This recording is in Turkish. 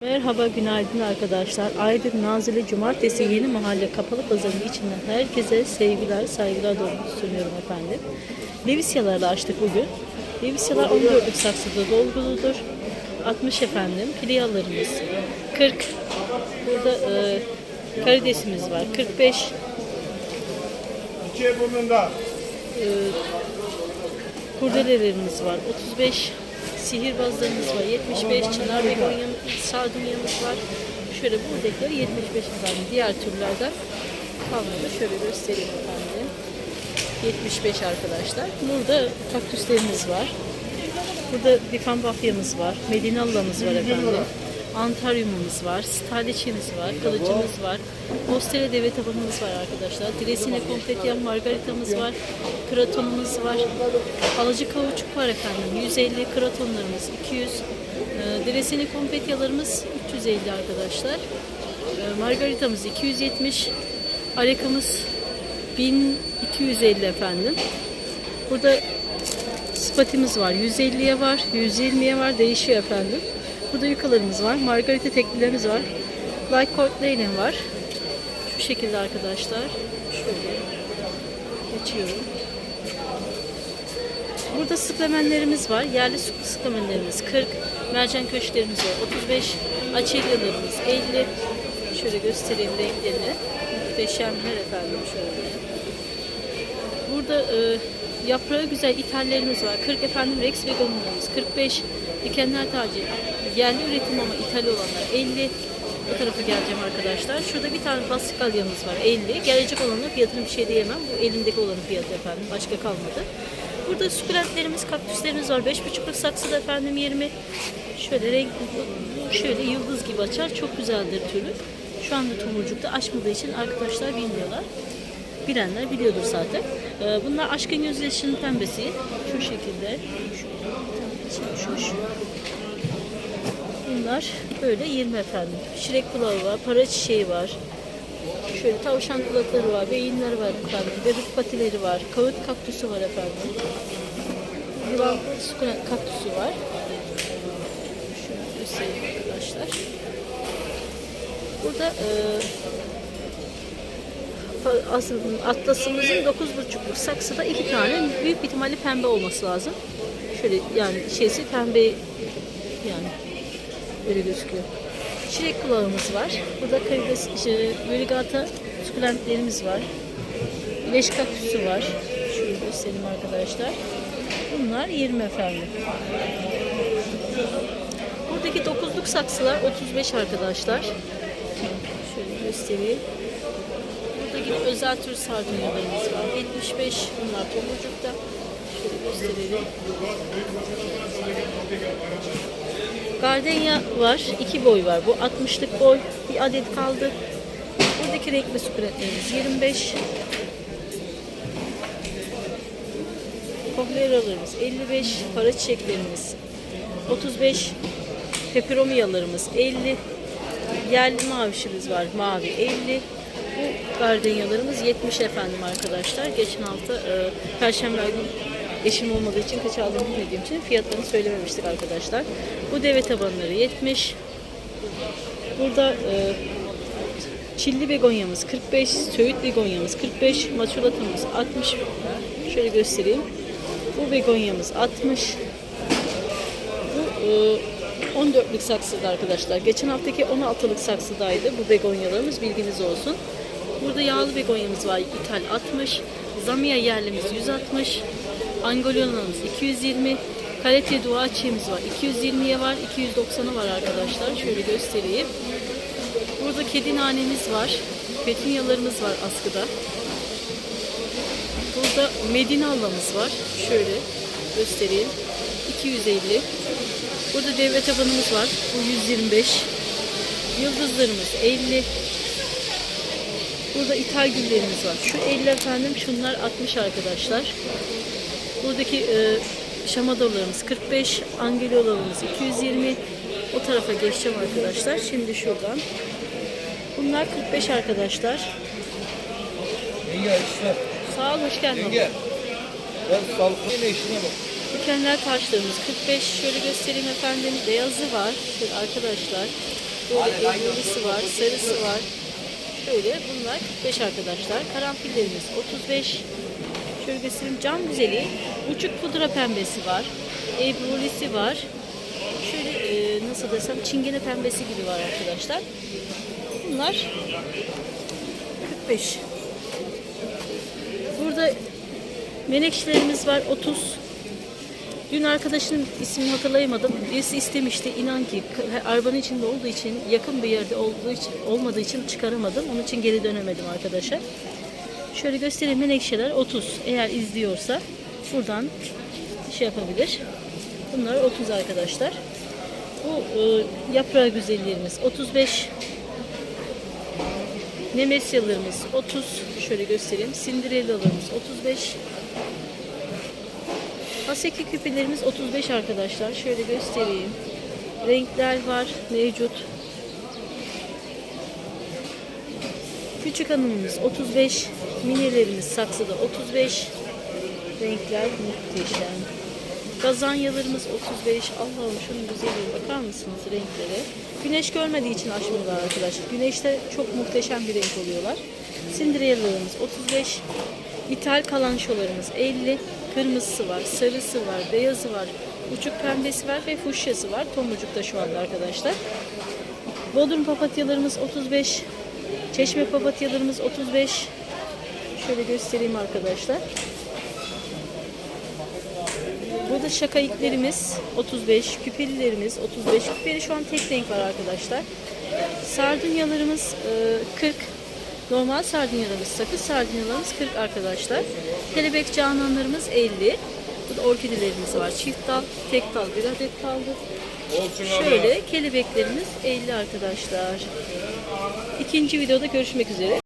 Merhaba, günaydın arkadaşlar. Aydın Nazilli Cumartesi Yeni Mahalle Kapalı Pazarı'nın içinden herkese sevgiler, saygılar doğru sunuyorum efendim. Levisyalarla açtık bugün. Levisyalar 14'lük saksıda dolguludur. 60 efendim. Pilyalarımız 40. Burada e, karidesimiz var. 45. İkiye burnunda. Kurdelelerimiz var. 35 sihirbazlarımız var. 75 çınar begonya sardunyamız var. Şöyle buradakiler 75 efendim. Diğer türlerden kalmadı. Şöyle göstereyim efendim. 75 arkadaşlar. Burada kaktüslerimiz var. Burada difanbakyamız var. Medinallamız var efendim. Antaryumumuz var. Staliçimiz var. Kılıcımız var. Postere deve tabanımız var arkadaşlar. Dresine kompletya margaritamız var. Kratonumuz var. Alıcı kavuçuk var efendim. 150 kratonlarımız 200. E, Dresine kompletyalarımız 350 arkadaşlar. E, margaritamız 270. Arekamız 1250 efendim. Burada Spatimiz var. 150'ye var, 120'ye var. Değişiyor efendim. Burada yukalarımız var. Margarita teklilerimiz var. Light Court Lane var. Şu şekilde arkadaşlar. Şöyle geçiyorum. Burada sıklamenlerimiz var. Yerli sıklamenlerimiz 40. Mercan köşklerimiz var. 35. Açelyalarımız 50. Şöyle göstereyim renklerini. Muhteşemler efendim şöyle. Burada e, yaprağı güzel ithallerimiz var. 40 efendim Rex Veganlarımız. 45 dikenler tacı. Yerli üretim ama ithal olanlar 50. Bu tarafa geleceğim arkadaşlar. Şurada bir tane pastikalyamız var 50. Gelecek olanın fiyatını bir şey diyemem. Bu elindeki olanın fiyatı efendim. Başka kalmadı. Burada sukulentlerimiz, kaktüslerimiz var. 5,5'luk saksıda efendim 20. Şöyle renk şöyle yıldız gibi açar. Çok güzeldir türü. Şu anda tomurcukta açmadığı için arkadaşlar bilmiyorlar bilenler biliyordur zaten. Ee, Bunlar aşkın gözyaşının pembesi. Şu şekilde. Şu, şu, şu. Bunlar böyle 20 efendim. Şirek kulağı var, para çiçeği var. Şöyle tavşan kulakları var, beyinleri var efendim. Bebek patileri var, kağıt kaktüsü var efendim. Yılan kaktüsü var. Şunu göstereyim arkadaşlar. Burada e, aslında atlasımızın 9,5'luk saksıda iki tane büyük ihtimalle pembe olması lazım. Şöyle yani şeysi pembe öyle gözüküyor. Çilek kulağımız var. Burada karides, işte, verigata sukulentlerimiz var. Leş kaktüsü var. Şöyle göstereyim arkadaşlar. Bunlar 20 efendim. Buradaki 9'luk saksılar 35 arkadaşlar. Şöyle göstereyim. Burada yine özel tür sardunyalarımız var. 75 bunlar tomurcukta. Gardenya var. iki boy var. Bu 60'lık boy. Bir adet kaldı. Buradaki renkli sukuletlerimiz 25. Kohleralarımız 55. Para çiçeklerimiz 35. Peperomiyalarımız 50. Yerli mavişimiz var. Mavi 50. Bu gardenyalarımız 70 efendim arkadaşlar. Geçen hafta e, Perşembe günü eşim olmadığı için kaç aldığımı bilmediğim için fiyatlarını söylememiştik arkadaşlar. Bu deve tabanları 70. Burada e, çilli begonyamız 45, söğüt begonyamız 45, maçulatamız 60. Şöyle göstereyim. Bu begonyamız 60. Bu e, 14'lük saksıda arkadaşlar. Geçen haftaki 16'lık saksıdaydı bu begonyalarımız bilginiz olsun. Burada yağlı begonyamız var. İthal 60. Zamia yerlimiz 160. Angolyonamız 220. Kalete dua çiğimiz var. 220'ye var. 290'a var arkadaşlar. Şöyle göstereyim. Burada kedi nanemiz var. Petunyalarımız var askıda. Burada Medinallamız var. Şöyle göstereyim. 250. Burada devre tabanımız var. Bu 125. Yıldızlarımız 50. Burada ithal güllerimiz var. Şu 50 efendim, şunlar 60 arkadaşlar. Buradaki e, şamadorlarımız 45, angelolalarımız 220. O tarafa geçeceğim arkadaşlar. Şimdi şuradan. Bunlar 45 arkadaşlar. Yenge işler. Sağ ol, hoş geldin. Yenge. Ben sağlıklı yine işine bak. Dikenler taşlarımız 45. Şöyle göstereyim efendim. Beyazı var. Şöyle arkadaşlar. Böyle evrolisi var, sarısı var. Şöyle bunlar 45 arkadaşlar. Karanfillerimiz 35. Göstereyim. Cam güzeli. Uçuk pudra pembesi var. Evrolisi var. Şöyle e, nasıl desem çingene pembesi gibi var arkadaşlar. Bunlar 45. Burada menekşelerimiz var 30. Dün arkadaşının ismini hatırlayamadım. Birisi istemişti. İnan ki arabanın içinde olduğu için yakın bir yerde olduğu için olmadığı için çıkaramadım. Onun için geri dönemedim arkadaşlar. Şöyle göstereyim menekşeler 30. Eğer izliyorsa buradan şey yapabilir. Bunlar 30 arkadaşlar. Bu e, yaprağı güzellerimiz 35. Nemesyalarımız 30. Şöyle göstereyim. Cinderellalarımız 35. Haseki küpelerimiz 35 arkadaşlar. Şöyle göstereyim. Renkler var mevcut. Küçük hanımımız 35. Minilerimiz saksıda 35. Renkler muhteşem. Gazanyalarımız 35. Allah'ım şunun güzelliğine bakar mısınız renklere? Güneş görmediği için açmıyorlar arkadaşlar. Güneşte çok muhteşem bir renk oluyorlar. Cinderellalarımız 35. İthal kalançolarımız 50. Kırmızısı var, sarısı var, beyazı var, uçuk pembesi var ve fuşyası var. Tomurcukta şu anda arkadaşlar. Bodrum papatyalarımız 35. Çeşme papatyalarımız 35. Şöyle göstereyim arkadaşlar. Burada şakayıklarımız 35, küpelilerimiz 35. Küpeli şu an tek renk var arkadaşlar. Sardunyalarımız e, 40. Normal sardunyalarımız sakız sardunyalarımız 40 arkadaşlar. Kelebek cananlarımız 50. Burada orkidelerimiz var. Çift dal, tek dal, bir adet kaldı. Şöyle kelebeklerimiz 50 arkadaşlar. İkinci videoda görüşmek üzere.